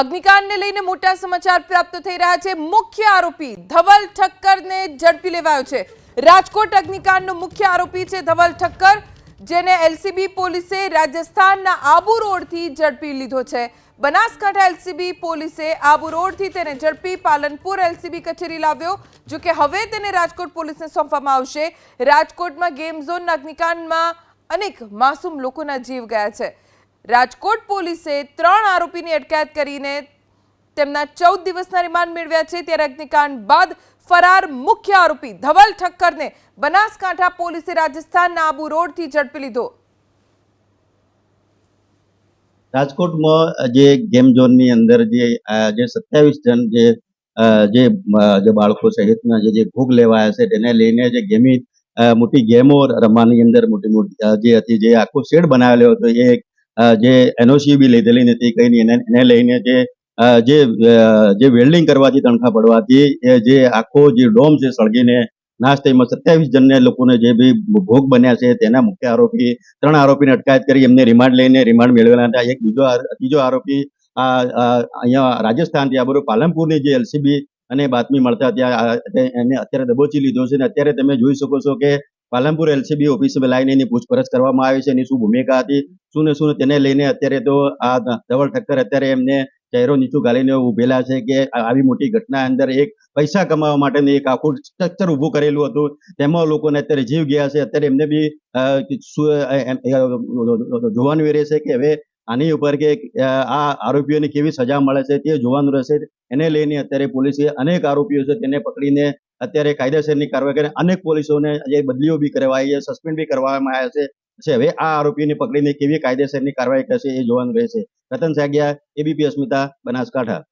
અગ્નિકાંડને લઈને મોટા સમાચાર પ્રાપ્ત થઈ રહ્યા છે. મુખ્ય આરોપી ધવલ ઠક્કરને ઝડપી લેવાયો છે. રાજકોટ અગ્નિકાંડનો મુખ્ય આરોપી છે ધવલ ઠક્કર, જેને એલસીબી પોલીસે રાજસ્થાનના આબુ રોડથી ઝડપી લીધો છે. બનાસકાંઠા એલસીબી પોલીસે આબુ રોડથી તેને ઝડપી પાલનપુર એલસીબી કચેરી લાવ્યો જો કે હવે તેને રાજકોટ પોલીસને સોંપવામાં આવશે. રાજકોટમાં ગેમ ઝોનના અગ્નિકાંડમાં અનેક માસૂમ લોકોના જીવ ગયા છે. રાજકોટ પોલીસે ત્રણ આરોપીની અટકાયત કરીને તેમના ચૌદ દિવસના રિમાન્ડ મેળવ્યા છે. ત્યારે અગ્નિકાંડ બાદ ફરાર મુખ્ય આરોપી ધવલ ઠક્કરને બનાસકાંઠા પોલીસે રાજસ્થાનના આબુ રોડથી ઝડપી લીધો. રાજકોટમાં જે ગેમ ઝોનની અંદર જે જે સત્યાવીસ જણ જે જે બાળકો સહિતના જે ભોગ લેવાયા છે તેને લઈને જે ગેમી મોટી ગેમો રમવાની અંદર મોટી મોટી જે હતી જે આખો શેડ બનાવેલો હતો એ અ, જે એનઓસી બી લીધેલી નથી કઈ નહીં એને લઈને જે જે વેલ્ડિંગ કરવાથી તણખા પડવાથી જે આખો જે ડોમ છે સળગીને નાશ થઈ સત્યાવીસ જણને લોકોને જે બી ભોગ બન્યા છે તેના મુખ્ય આરોપી, ત્રણ આરોપીને અટકાયત કરી, એમને રિમાન્ડ લઈને રિમાન્ડ મેળવેલા હતા. એક બીજો ત્રીજો આરોપી આ અહીંયા રાજસ્થાનથી આ બધું પાલનપુરની જે એલસીબી અને બાતમી મળતા ત્યાં એને અત્યારે દબોચી લીધો છે અને અત્યારે તમે જોઈ શકો છો કે પાલનપુર એલસીબી ઓફિસ લાઈને એની પૂછપરછ કરવામાં આવી છે, એની શું ભૂમિકા હતી, શું ને શું તેને લઈને અત્યારે તો આ ધવલ ઠક્કર અત્યારે એમને ચહેરો નીચું ગાલીને ઉભેલા છે કે આવી મોટી ઘટના અંદર એક પૈસા કમાવા માટેનું એક આખું સ્ટ્રક્ચર ઊભું કરેલું હતું, તેમાં લોકોને અત્યારે જીવ ગયા છે, અત્યારે એમને બી જોવાનું એ રહેશે કે હવે આની ઉપર કે આ આરોપીઓને કેવી સજા મળે છે, તે જોવાનું રહેશે, એને લઈને અત્યારે પોલીસે અનેક આરોપીઓ છે તેને પકડીને અત્યારે કાયદેસરની કાર્યવાહી કરીને અનેક પોલીસોને જે બદલીઓ બી કરવાઈ છે સસ્પેન્ડ બી કરવામાં આવ્યા છે. હવે આ આરોપીને પકડીને કેવી કાયદેસરની કાર્યવાહી કરશે એ જોવાનું રહેશે. રતન સાગિયા એબીપી અસ્મિતા, બનાસકાંઠા.